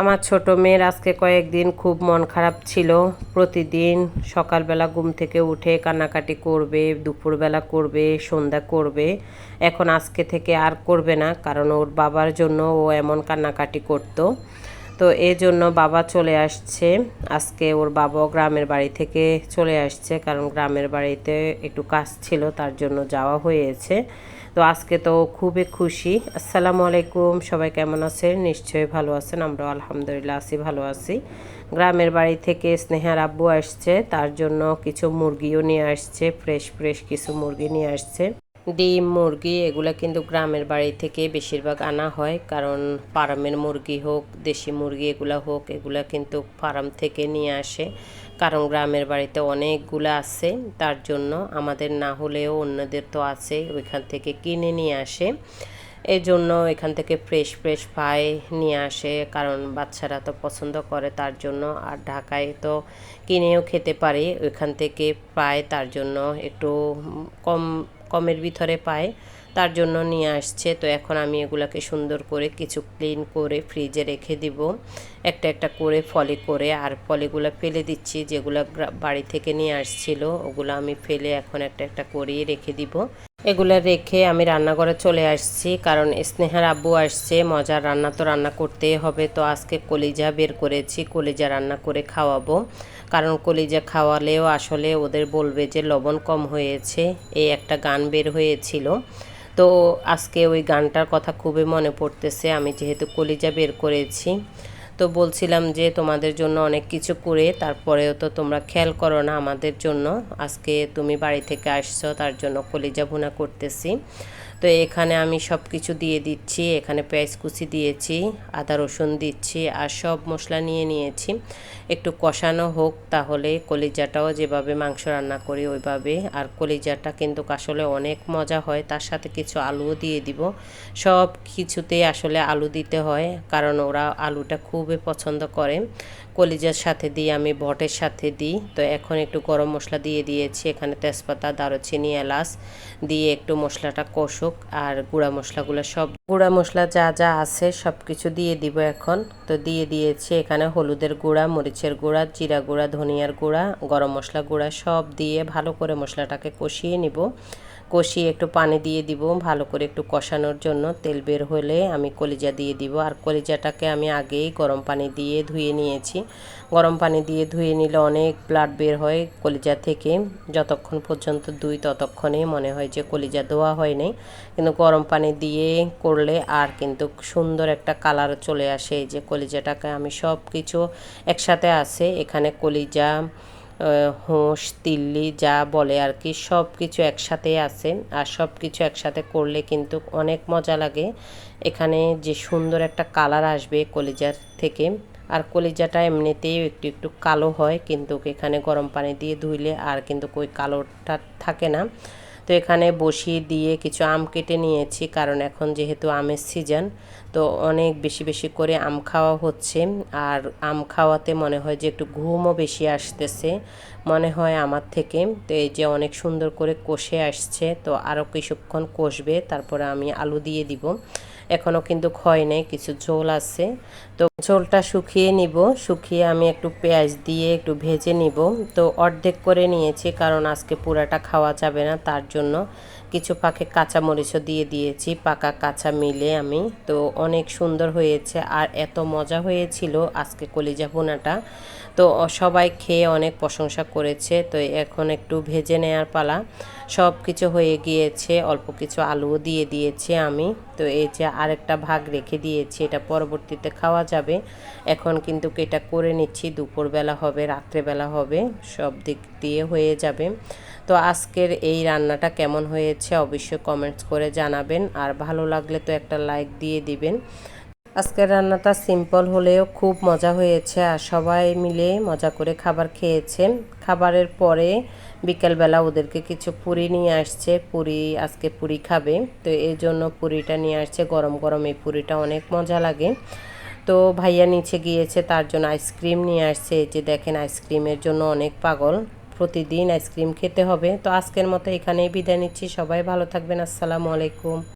আমার ছোট মেয়ের আজকে কয়েকদিন খুব মন খারাপ ছিল। প্রতিদিন সকালবেলা ঘুম থেকে উঠে কান্নাকাটি করবে, দুপুরবেলা করবে, সন্ধ্যা করবে। এখন আজকে থেকে আর করবে না, কারণ ওর বাবার জন্য ও এমন কান্নাকাটি করতো। তো এই জন্য বাবা চলে আসছে। আজকে ওর বাবাও গ্রামের বাড়ি থেকে চলে আসছে, কারণ গ্রামের বাড়িতে একটু কাজ ছিল, তার জন্য যাওয়া হয়েছে। তো আজকে তো খুবই খুশি। আসসালামু আলাইকুম, সবাই কেমন আছেন? নিশ্চয়ই ভালো আছেন আমরা আলহামদুলিল্লাহ আছি, ভালো আছি। গ্রামের বাড়ি থেকে স্নেহার আব্বু আসছে, তার জন্য কিছু মুরগিও নিয়ে আসছে, ফ্রেশ ফ্রেশ কিছু মুরগি নিয়ে আসছে। ডিম, মুরগি এগুলো কিন্তু গ্রামের বাড়ি থেকে বেশিরভাগ আনা হয়। কারণ ফার্মের মুরগি হোক, দেশি মুরগি এগুলো হোক, এগুলো কিন্তু ফার্ম থেকে নিয়ে আসে। কারণ গ্রামের বাড়িতে অনেকগুলো আছে, তার জন্য আমাদের না হলেও অন্যদের তো আছে, ওইখান থেকে কিনে নিয়ে আসে। এই জন্য এখান থেকে ফ্রেশ ফ্রেশ পায় নিয়ে আসে, কারণ বাচ্চারা তো পছন্দ করে তার জন্য। আর ঢাকায় তো কিনেও খেতে পারে, ওইখান থেকে পায় তার জন্য একটু কম কমের ভিতরে পায়, তার জন্য নিয়ে আসছে। তো এখন আমি এগুলাকে সুন্দর করে কিছু ক্লিন করে ফ্রিজে রেখে দিব। একটা একটা করে ফলে করে আর ফলেগুলো ফেলে দিচ্ছি, যেগুলো বাড়ি থেকে নিয়ে আসছিল, ওগুলো আমি ফেলে এখন একটা একটা করেই রেখে দিব। এগুলো রেখে আমি রান্নাঘরে চলে আসছি, কারণ স্নেহার আব্বু আসছে, মজার রান্না তো রান্না করতেই হবে। তো আজকে কলিজা বের করেছি, কলিজা রান্না করে খাওয়াবো। কারণ কলিজা খাওয়ালেও আসলে ওদের বলবে যে লবণ কম হয়েছে, এই একটা গান বের হয়েছিল। তো আজকে ওই গানটার কথা খুবই মনে পড়তেছে, আমি যেহেতু কলিজা বের করেছি। তো বলছিলাম যে তোমাদের জন্য অনেক কিছু করে, তারপরেও তো তোমরা খেয়াল করো না আমাদের জন্য। আজকে তুমি বাড়ি থেকে আসছো, তার জন্য কলিজা ভুনা করতেছি। তো এখানে আমি সব কিছু দিয়ে দিচ্ছি। এখানে পেঁয়াজ কুচি দিয়েছি, আদা রসুন দিচ্ছি আর সব মশলা নিয়ে নিয়েছি। একটু কষানো হোক তাহলে কলিজাটাও যেভাবে মাংস রান্না করি ওইভাবে। আর কলিজাটা কিন্তু আসলে অনেক মজা হয়, তার সাথে কিছু আলুও দিয়ে দিব। সব কিছুতেই আসলে আলু দিতে হয়, কারণ ওরা আলুটা খুবই পছন্দ করে। কলিজার সাথে দিয়ে আমি বটের সাথে দিই। তো এখন একটু গরম মশলা দিয়ে দিয়েছি, এখানে তেজপাতা, দারুচিনি, এলাচ দিয়ে একটু মশলাটা কষুক আর গুঁড়া মশলাগুলো সব, গুঁড়া মশলা যা যা আছে সব কিছু দিয়ে দিব এখন। তো দিয়ে দিয়েছি এখানে হলুদের গুঁড়া, মরিচের গুঁড়া, জিরা গুঁড়া, ধনিয়ার গুঁড়া, গরম মশলা গুঁড়া সব দিয়ে ভালো করে মশলাটাকে কষিয়ে নিব। কষিয়ে একটু পানি দিয়ে দিব, ভালো করে একটু কষানোর জন্য তেল বের হলে আমি কলিজা দিয়ে দিব। আর কলিজাটাকে আমি আগেই গরম পানি দিয়ে ধুয়ে নিয়েছি। গরম পানি দিয়ে ধুয়ে নিলে অনেক ব্লাড বের হয় কলিজা থেকে। যতক্ষণ পর্যন্ত দুই ততক্ষণে মনে হয় যে কলিজা ধোয়া হয় নাই। কিন্তু গরম পানি দিয়ে করলে আর কিন্তু সুন্দর একটা কালার চলে আসে। যে কলিজাটাকে আমি সব কিছু একসাথে আছে। এখানে কলিজা হোঁস তিল্লি, যা বলে আর কি, সব কিছু একসাথে আছে। আর সব কিছু একসাথে করলে কিন্তু অনেক মজা লাগে। এখানে যে সুন্দর একটা কালার আসবে কলিজার থেকে। আর কলিজাটা এমনিতেই একটু একটু কালো হয়, কিন্তু এখানে গরম পানি দিয়ে ধুইলে আর কিন্তু ওই কালোটা থাকে না। তো এখানে বসিয়ে দিয়ে কিছু আম কেটে নিয়েছি, কারণ এখন যেহেতু আমের সিজন তো অনেক বেশি বেশি করে আম খাওয়া হচ্ছে। আর আম খাওয়াতে মনে হয় যে একটু ঘুমও বেশি আসতেছে মনে হয় আমার থেকে। তো এই যে অনেক সুন্দর করে কষে আসছে, তো আরও কিছুক্ষণ কষবে, তারপরে আমি আলু দিয়ে দিব। এখনও কিন্তু ক্ষয় নেই, কিছু ঝোল আছে। তো ঝোলটা শুকিয়ে নিব, শুকিয়ে আমি একটু পেঁয়াজ দিয়ে একটু ভেজে নিব। তো অর্ধেক করে নিয়েছি, কারণ আজকে পুরাটা খাওয়া যাবে না, তার জন্য কিছু পাখে কাঁচা মরিচও দিয়ে দিয়েছি, পাকা কাঁচা মিলে আমি। তো অনেক সুন্দর হয়েছে আর এত মজা হয়েছিল আজকে কলিজা ভুনাটা। তো সবাই খেয়ে অনেক প্রশংসা করেছে। তো এখন একটু ভেজে নেওয়ার পালা। সব কিছু হয়ে গিয়েছে, অল্প কিছু আলুও দিয়ে দিয়েছি আমি। তো এই যে আরেকটা ভাগ রেখে দিয়েছি, এটা পরবর্তীতে খাওয়া যাবে। এখন কিন্তু এটা করে নিচ্ছি, দুপুরবেলা হবে, রাত্রেবেলা হবে, সব দিক দিয়ে হয়ে যাবে। তো আজকের এই রান্নাটা কেমন হয়েছে অবশ্যই কমেন্টস করে জানাবেন। আর ভালো লাগলে তো একটা লাইক দিয়ে দিবেন। আজকের রান্নাটা সিম্পল হলেও খুব মজা হয়েছে আর সবাই মিলে মজা করে খাবার খেয়েছেন। খাবারের পরে বিকেলবেলা ওদেরকে কিছু পুরি নিয়ে আসছে। পুরি আজকে পুরি খাবে। তো এই জন্য পুরিটা নিয়ে আসছে। গরম গরম এই পুরিটা অনেক মজা লাগে। তো ভাইয়া নিচে গিয়েছে, তার জন্য আইসক্রিম নিয়ে আসছে। যে দেখেন আইসক্রিমের জন্য অনেক পাগল। প্রতিদিন আইসক্রিম খেতে হবে। তো আজকের মতো এখানেই বিদায় নিচ্ছি। সবাই ভালো থাকবেন। আসসালামু আলাইকুম।